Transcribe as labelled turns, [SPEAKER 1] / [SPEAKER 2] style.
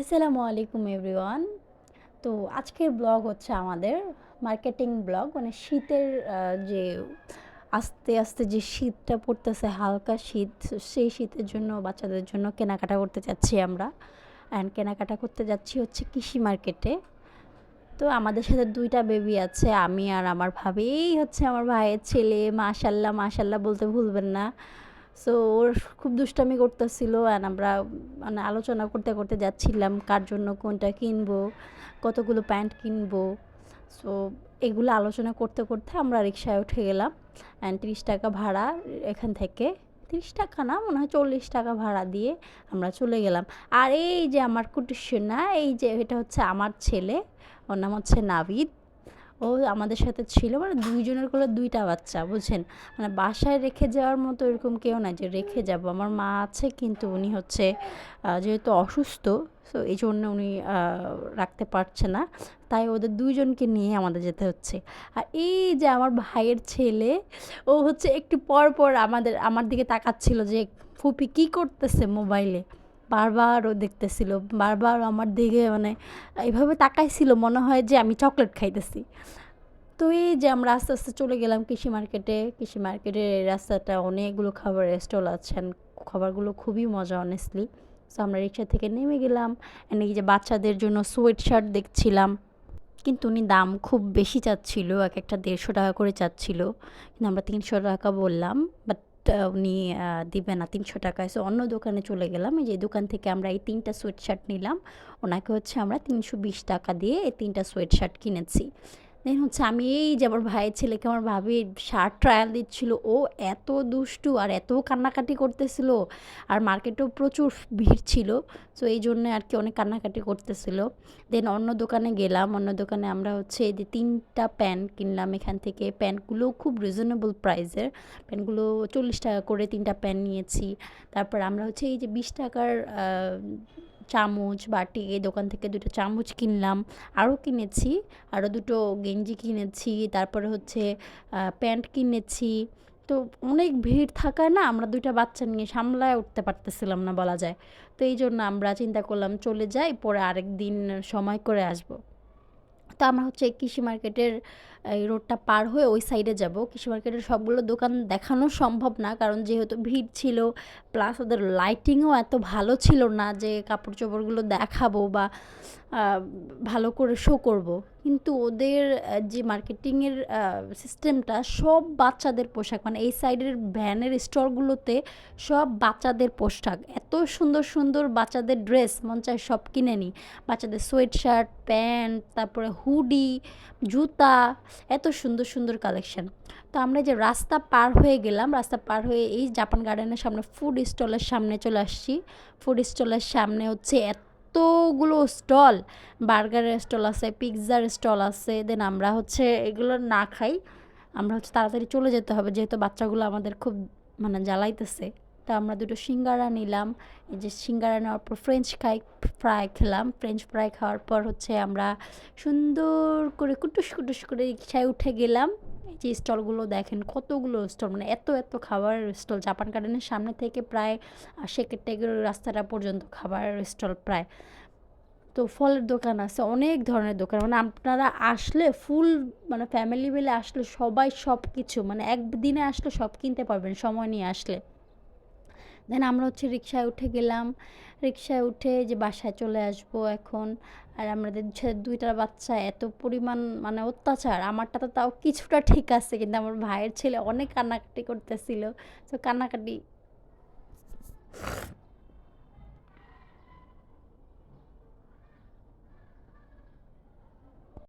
[SPEAKER 1] আসসালামু আলাইকুম এভরিওয়ান। তো আজকের ব্লগ হচ্ছে আমাদের মার্কেটিং ব্লগ মানে শীতের যে আস্তে আস্তে যে শীতটা পড়তেছে, হালকা শীত, সেই শীতের জন্য, বাচ্চাদের জন্য কেনাকাটা করতে যাচ্ছি আমরা। অ্যান্ড কেনাকাটা করতে যাচ্ছি হচ্ছে কৃষি মার্কেটে তো আমাদের সাথে দুইটা বেবি আছে, আমি আর আমার ভাবি। এই হচ্ছে আমার ভাইয়ের ছেলে, মাশাল্লাহ মাশাল্লাহ বলতে ভুলবেন না। সো ওর খুব দুষ্টামি করতেছিল অ্যান্ড আমরা মানে আলোচনা করতে করতে যাচ্ছিলাম, কার জন্য কোনটা কিনবো, কতগুলো প্যান্ট কিনবো। সো এগুলো আলোচনা করতে করতে আমরা রিক্সায় উঠে গেলাম অ্যান্ড তিরিশ টাকা ভাড়া এখান থেকে। তিরিশ টাকা না, মনে হয় চল্লিশ টাকা ভাড়া দিয়ে আমরা চলে গেলাম। আর এই যে আমার কুটুসোনা এই যে এটা হচ্ছে আমার ছেলে, ওর নাম হচ্ছে নাভিদ। ও আমাদের সাথে ছিল মানে দুইজনের কোলে দুইটা বাচ্চা, বুঝছেন? মানে বাসায় রেখে যাওয়ার মতো এরকম কেউ নাই যে রেখে যাব। আমার মা আছে, কিন্তু উনি হচ্ছে যেহেতু অসুস্থ সো এই জন্য উনি রাখতে পারছে না। তাই ওদের দুইজনকে নিয়ে আমাদের যেতে হচ্ছে। আর এই যে আমার ভাইয়ের ছেলে, ও হচ্ছে একটু পর পর আমাদের, আমার দিকে তাকাচ্ছিল যে ফুপি কী করতেছে মোবাইলে? বারবার ও দেখতেছিল, বারবার আমার দিকে মানে এইভাবে তাকাইছিল, মনে হয় যে আমি চকলেট খাইতেছি। তো এই যে আমরা আস্তে আস্তে চলে গেলাম কৃষি মার্কেটে, কৃষি মার্কেটের এই রাস্তাটা অনেকগুলো খাবারের স্টল আছেন, খাবারগুলো খুবই মজা অনেস্টলি সো আমরা রিক্সা থেকে নেমে গেলাম এই যে বাচ্চাদের জন্য সোয়েট শার্ট দেখছিলাম। কিন্তু উনি দাম খুব বেশি চাচ্ছিল, এক একটা দেড়শো টাকা করে চাচ্ছিল। কিন্তু আমরা তিনশো টাকা বললাম বাট উনি আহ, দিবে না তিনশো টাকায়। সো অন্য দোকানে চলে গেলাম। এই যে দোকান থেকে আমরা এই তিনটা সোয়েট শার্ট নিলাম। ওনাকে হচ্ছে আমরা তিনশো বিশ টাকা দিয়ে এই তিনটা সোয়েট শার্ট কিনেছি। দেন হচ্ছে আমি এই যে আমার ভাইয়ের ছেলেকে আমার ভাবি শার্ট ট্রায়াল দিচ্ছিল, ও এত দুষ্টু আর এত কান্নাকাটি করতেছিল আর মার্কেটেও প্রচুর ভিড় ছিল সো এই জন্য আর কি অনেক কান্নাকাটি করতেছিল। দেন অন্য দোকানে গেলাম, অন্য দোকানে আমরা হচ্ছে এই যে তিনটা প্যান্ট কিনলাম, এখান থেকে প্যান্টগুলো খুব রিজনেবল প্রাইসের প্যান্টগুলো চল্লিশ টাকা করে তিনটা প্যান্ট নিয়েছি। তারপর আমরা হচ্ছে এই যে বিশ টাকার চামচ বাটি এই দোকান থেকে দুটো চামচ কিনলাম। আরও কিনেছি, আরও দুটো গেঞ্জি কিনেছি, তারপরে হচ্ছে প্যান্ট কিনেছি। তো অনেক ভিড় থাকায় না, আমরা দুইটা বাচ্চা নিয়ে সামলায় উঠতে পারতেছিলাম না বলা যায়। তো এই জন্য আমরা চিন্তা করলাম চলে যাই, পরে আরেক দিন সময় করে আসব। তো আমরা হচ্ছে কৃষি মার্কেটের এই রোডটা পার হয়ে ওই সাইডে যাব। কৃষি মার্কেটের সবগুলো দোকান দেখানো সম্ভব না, কারণ যেহেতু ভিড় ছিল প্লাস ওদের লাইটিংও এত ভালো ছিল না যে কাপড় চোপড়গুলো দেখাবো বা ভালো করে শো করব। কিন্তু ওদের যে মার্কেটিংয়ের সিস্টেমটা সব বাচ্চাদের পোশাক মানে এই সাইডের ভ্যানের স্টলগুলোতে সব বাচ্চাদের পোশাক। এত সুন্দর সুন্দর বাচ্চাদের ড্রেস মন চায় সব কিনে নিই বাচ্চাদের সোয়েট শার্ট প্যান্ট তারপরে হুডি জুতা এত সুন্দর সুন্দর কালেকশন তো আমরা যে রাস্তা পার হয়ে গেলাম, রাস্তা পার হয়ে এই জাপান গার্ডেনের সামনে ফুড স্টলের সামনে চলে আসছি। ফুড স্টলের সামনে হচ্ছে এতগুলো স্টল বার্গারের স্টল আছে পিৎজার স্টল আছে দেন আমরা হচ্ছে এগুলো না খাই, আমরা হচ্ছে তাড়াতাড়ি চলে যেতে হবে, যেহেতু বাচ্চাগুলো আমাদের খুব মানে জ্বালাইতেছে। তা আমরা দুটো সিঙ্গারা নিলাম। এই যে সিঙ্গারা নেওয়ার পর ফ্রেঞ্চ ফ্রাই ফ্রাই খেলাম। ফ্রেঞ্চ ফ্রাই খাওয়ার পর হচ্ছে আমরা সুন্দর করে কুটুস কুটুস করে রিক্সায় উঠে গেলাম। এই যে স্টলগুলো দেখেন কতগুলো স্টল মানে এত এত খাবারের স্টল। জাপান গার্ডেনের সামনে থেকে প্রায় শেকের টেকের রাস্তাটা পর্যন্ত খাবারের স্টল প্রায়। তো ফলের দোকান আছে, অনেক ধরনের দোকান। মানে আপনারা আসলে ফুল মানে ফ্যামিলি মিলে আসলে সবাই সব কিছু মানে একদিনে আসলে সব কিনতে পারবেন, সময় নিয়ে আসলে। দেন আমরা হচ্ছে রিক্সায় উঠে গেলাম। রিক্সায় উঠে যে বাসায় চলে আসব এখন। আর আমাদের দুইটা বাচ্চা, এত পরিমাণ মানে অত্যাচার। আমারটা তো তাও কিছুটা ঠিক আছে, কিন্তু আমার ভাইয়ের ছেলে অনেক কান্নাকাটি করতেছিল। তো কান্নাকাটি